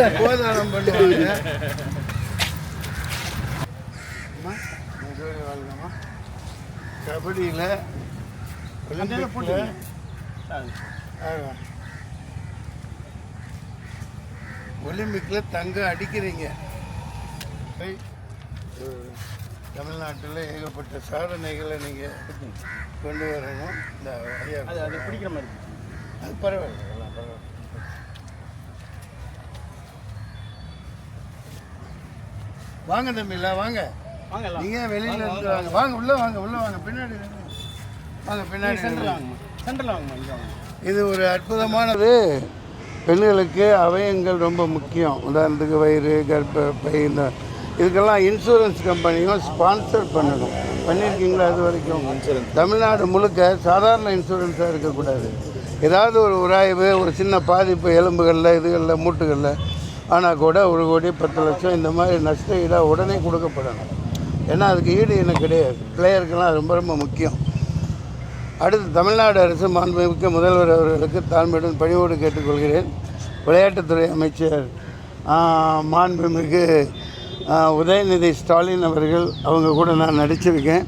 கோதானம் பண்ணுவாங்க. கபடியில் ஒலிம்பிக்கில் தங்கம் அடிக்கிறீங்க. தமிழ்நாட்டில் ஏகப்பட்ட சாதனைகளை நீங்கள் கொண்டு வரணும். இந்த அது அது பிடிக்கிற மாதிரி. அது பரவாயில்ல பரவாயில்ல. வாங்க தம்பிலா வாங்க. நீங்க வெளியில இருந்து வாங்க வாங்க. உள்ள வாங்க உள்ள வாங்க. பின்னாடி வாங்க. வாங்க பின்னாடி சென்டரில் வாங்க. இது ஒரு அற்புதமானது. பெண்களுக்கு அவயங்கள் ரொம்ப முக்கியம். உதாரணத்துக்கு வயிறு கர்ப்பப்பை இந்த இதுக்கெல்லாம் இன்சூரன்ஸ் கம்பெனியும் ஸ்பான்சர் பண்ணணும். பண்ணியிருக்கீங்களா அது வரைக்கும்? தமிழ்நாடு முழுக்க சாதாரண இன்சூரன்ஸாக இருக்கக்கூடாது. ஏதாவது ஒரு உராய்வு ஒரு சின்ன பாதிப்பு எலும்புகளில் இதுகளில் மூட்டுகளில் ஆனால் கூட ஒரு கோடி பத்து லட்சம் இந்த மாதிரி நஷ்ட ஈடாக உடனே கொடுக்கப்படணும். ஏன்னா அதுக்கு ஈடு எனக்கு கிடையாது. பிளேயருக்கெல்லாம் ரொம்ப ரொம்ப முக்கியம். அடுத்து தமிழ்நாடு அரசு மாண்புமிக்க முதல்வர் அவர்களுக்கு தாழ்மையுடன் பணிவோடு கேட்டுக்கொள்கிறேன். விளையாட்டுத்துறை அமைச்சர் மாண்புமிகு உதயநிதி ஸ்டாலின் அவர்கள் அவங்க கூட நான் நடிச்சிருக்கேன்.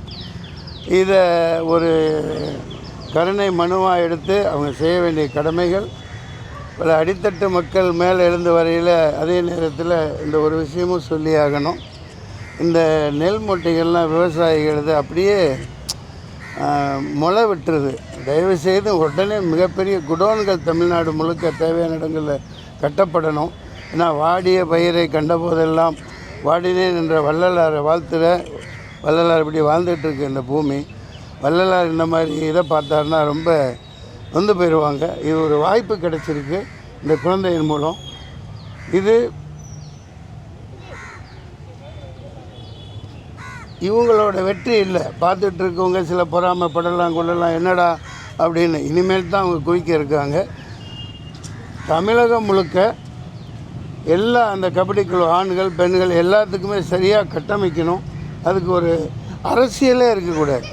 இதை ஒரு கருணை மனுவாக எடுத்து அவங்க செய்ய வேண்டிய கடமைகள் பல அடித்தட்டு மக்கள் மேலே எழுந்து வரையில் அதே நேரத்தில் இந்த ஒரு விஷயமும் சொல்லி ஆகணும். இந்த நெல் மூட்டைகள்லாம் விவசாயிகளது அப்படியே முளை விட்டுருது. தயவுசெய்து உடனே மிகப்பெரிய குடோன்கள் தமிழ்நாடு முழுக்க தேவையான இடங்களில் கட்டப்படணும். ஏன்னா வாடிய பயிரை கண்டபோதெல்லாம் வாடினேன் என்ற வள்ளலாரை வாழ்த்துற வள்ளலார் இப்படி வாழ்ந்துட்டுருக்கு இந்த பூமி. வள்ளலார் இந்த மாதிரி இதை பார்த்தாருன்னா ரொம்ப வந்து போயிடுவாங்க. இது ஒரு வாய்ப்பு கிடைச்சிருக்கு. இந்த குழந்தையின் மூலம். இது இவங்களோட வெற்றி இல்லை. பார்த்துட்டு இருக்கவங்க சில பொறாமைப்படலாம் கொள்ளலாம் என்னடா அப்படின்னு இனிமேல் தான் அவங்க குவிக்க இருக்காங்க. தமிழகம் முழுக்க எல்லா அந்த கபடி குழு ஆண்கள் பெண்கள் எல்லாத்துக்குமே சரியாக கட்டமைக்கணும். அதுக்கு ஒரு அரசியலே இருக்கக்கூடாது.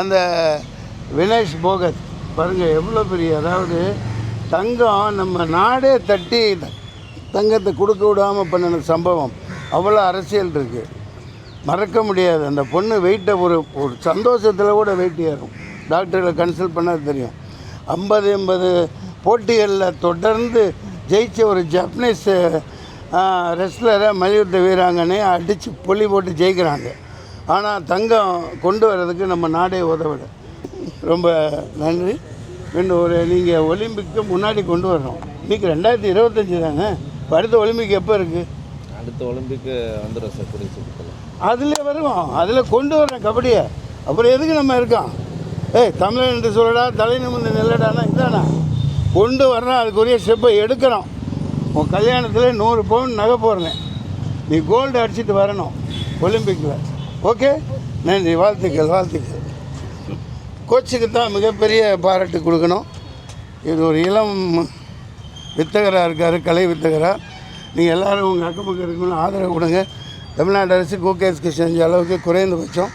அந்த வினேஷ் போகத் பாருங்கள் எவ்வளோ பெரிய அதாவது தங்கம் நம்ம நாடே தட்டி தங்கத்தை கொடுக்க விடாமல் பண்ணின சம்பவம். அவ்வளோ அரசியல் இருக்குது மறக்க முடியாது. அந்த பொண்ணு வெயிட்டை ஒரு ஒரு சந்தோஷத்தில் கூட வெயிட் ஏறும். டாக்டர்களை கன்சல்ட் பண்ணால் தெரியும். ஐம்பது எண்பது போட்டிகளில் தொடர்ந்து ஜெயிச்ச ஒரு ஜப்பனீஸ் ரெஸ்லரை மல்யுத்த வீராங்கனை அடித்து பொலி போட்டு ஜெயிக்கிறாங்க. ஆனால் தங்கம் கொண்டு வர்றதுக்கு நம்ம நாடே உதவலை. ரொம்ப நன்றி. இன்னும் ஒரு நீங்கள் ஒலிம்பிக்கு முன்னாடி கொண்டு வரணும். இன்னைக்கு ரெண்டாயிரத்தி இருபத்தஞ்சி தானே? இப்ப அடுத்த ஒலிம்பிக் எப்போ இருக்குது அடுத்த ஒலிம்பிக்கு வந்துடும் சார் கூடிய சீக்கிரத்தில். அதில் வருவோம். அதில் கொண்டு வரேன் கபடியை. அப்புறம் எதுக்கு நம்ம இருக்கோம்? ஏய் தமிழன் என்று சொல்லடா தலை நிமிர்ந்து நெல்லடானா இதானா? கொண்டு வரணும் அதுக்குரிய ஸ்டெப்பை எடுக்கிறோம் உன் கல்யாணத்தில் நூறு பவுன் நகை போடுறேன். நீ கோல்டு அடிச்சிட்டு வரணும் ஒலிம்பிக்கில் ஓகே நன்றி வாழ்த்துக்கள் வாழ்த்துக்கள். கோச்சுக்கு தான் மிகப்பெரிய பாராட்டு கொடுக்கணும். இது ஒரு இளம் வித்தகராக இருக்கார் கலை வித்தகராக நீங்கள் எல்லோரும் உங்கள் அக்கம் பக்கம் இருக்கணும் ஆதரவு கொடுங்க. தமிழ்நாடு அரசு கூகேஸ்க்கு செஞ்ச அளவுக்கு குறைந்தபட்சம்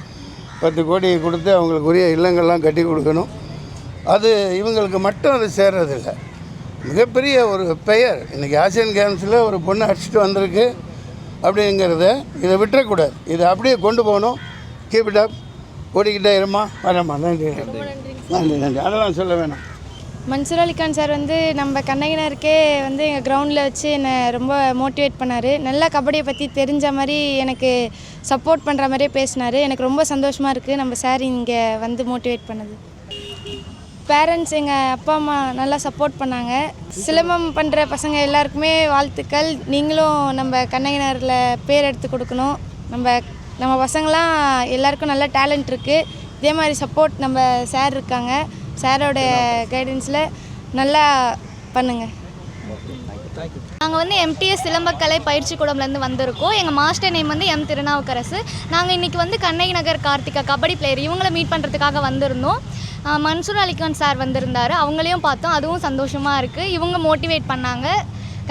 பத்து கோடியை கொடுத்து அவங்களுக்கு உரிய இல்லங்கள்லாம் கட்டி கொடுக்கணும். அது இவங்களுக்கு மட்டும் அது சேர்றதில்ல. மிகப்பெரிய ஒரு பெயர். இன்றைக்கி ஆசியன் கேம்ஸில் ஒரு பொண்ணு அடிச்சுட்டு வந்திருக்கு அப்படிங்கிறத இதை விட்டுறக்கூடாது. இதை அப்படியே கொண்டு போகணும். கீப் இட் அப் ஓடிக்கிட்டே இருமா? வரேம்மா நன்றி நன்றி. நன்றி. அதெல்லாம் சொல்ல வேணாம். மன்சூர் அலிகான் சார் வந்து நம்ம கண்ணகினருக்கே வந்து எங்கள் கிரவுண்டில் வச்சு என்னை ரொம்ப மோட்டிவேட் பண்ணார். நல்லா கபடியை பற்றி தெரிஞ்ச மாதிரி எனக்கு சப்போர்ட் பண்ணுற மாதிரியே பேசினார். எனக்கு ரொம்ப சந்தோஷமாக இருக்குது நம்ம சார் இங்கே வந்து மோட்டிவேட் பண்ணது. பேரண்ட்ஸ் எங்கள் அப்பா அம்மா நல்லா சப்போர்ட் பண்ணாங்க. சிலம்பம் பண்ணுற பசங்க எல்லாருக்குமே வாழ்த்துக்கள். நீங்களும் நம்ம கண்ணகினரில் பேர் எடுத்து கொடுக்கணும். நம்ம நம்ம பசங்களாம் எல்லாருக்கும் நல்ல டேலண்ட் இருக்குது இதே மாதிரி சப்போர்ட் நம்ம சார் இருக்காங்க. சாரோட கைடன்ஸில் நல்லா பண்ணுங்கள் நாங்கள் வந்து எம்டிஎஸ் சிலம்பக்கலை பயிற்சி கூடம்லேருந்து வந்திருக்கோம். எங்கள் மாஸ்டர் நேம் வந்து எம் திருநாவுக்கரசு. நாங்கள் இன்றைக்கி வந்து கண்ணகி நகர் கார்த்திகா கபடி பிளேயர் இவங்கள மீட் பண்ணுறதுக்காக வந்திருந்தோம். மன்சூர் அலிகான் சார் வந்திருந்தார். அவங்களையும் பார்த்தோம். அதுவும் சந்தோஷமாக இருக்குது இவங்க மோட்டிவேட் பண்ணாங்க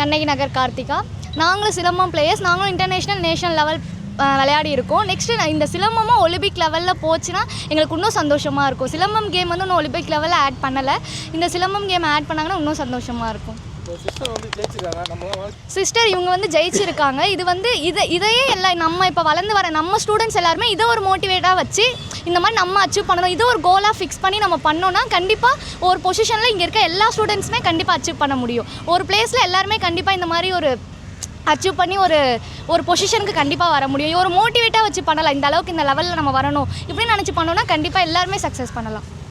கண்ணகி நகர் கார்த்திகா. நாங்களும் சிலம்பம் பிளேயர்ஸ் நாங்களும் இன்டர்நேஷ்னல் நேஷனல் லெவல் விளையாடி இருக்கோம். நெக்ஸ்ட்டு இந்த சிலம்பமும் ஒலிம்பிக் லெவலில் போச்சுன்னா எங்களுக்கு இன்னும் சந்தோஷமாக இருக்கும். சிலம்பம் கேம் வந்து இன்னும் ஒலிம்பிக் லெவலில் ஆட் பண்ணலை. இந்த சிலம்பம் கேம் ஆட் பண்ணாங்கன்னா இன்னும் சந்தோஷமாக இருக்கும். சிஸ்டர் இவங்க வந்து ஜெயிச்சிருக்காங்க. இது வந்து இதை இதையே எல்லாம் நம்ம இப்போ வளர்ந்து வர நம்ம ஸ்டூடெண்ட்ஸ் எல்லாருமே இதை ஒரு மோட்டிவேட்டாக வச்சு இந்த மாதிரி நம்ம அச்சீவ் பண்ணணும். இதை ஒரு கோலாக ஃபிக்ஸ் பண்ணி நம்ம பண்ணோம்னா கண்டிப்பாக ஒரு பொசிஷனில் இங்கே இருக்க எல்லா ஸ்டூடெண்ட்ஸுமே கண்டிப்பாக அச்சீவ் பண்ண முடியும். ஒரு பிளேஸில் எல்லாருமே கண்டிப்பாக இந்த மாதிரி ஒரு அச்சீவ் பண்ணி ஒரு ஒரு பொசிஷனுக்கு கண்டிப்பாக வர முடியும். ஒரு மோட்டிவேட்டாக வச்சு பண்ணலாம். இந்த அளவுக்கு இந்த லெவலில் நம்ம வரணும். இப்படின்னு நினச்சி பண்ணோன்னா கண்டிப்பாக எல்லாருமே சக்ஸஸ் பண்ணலாம்.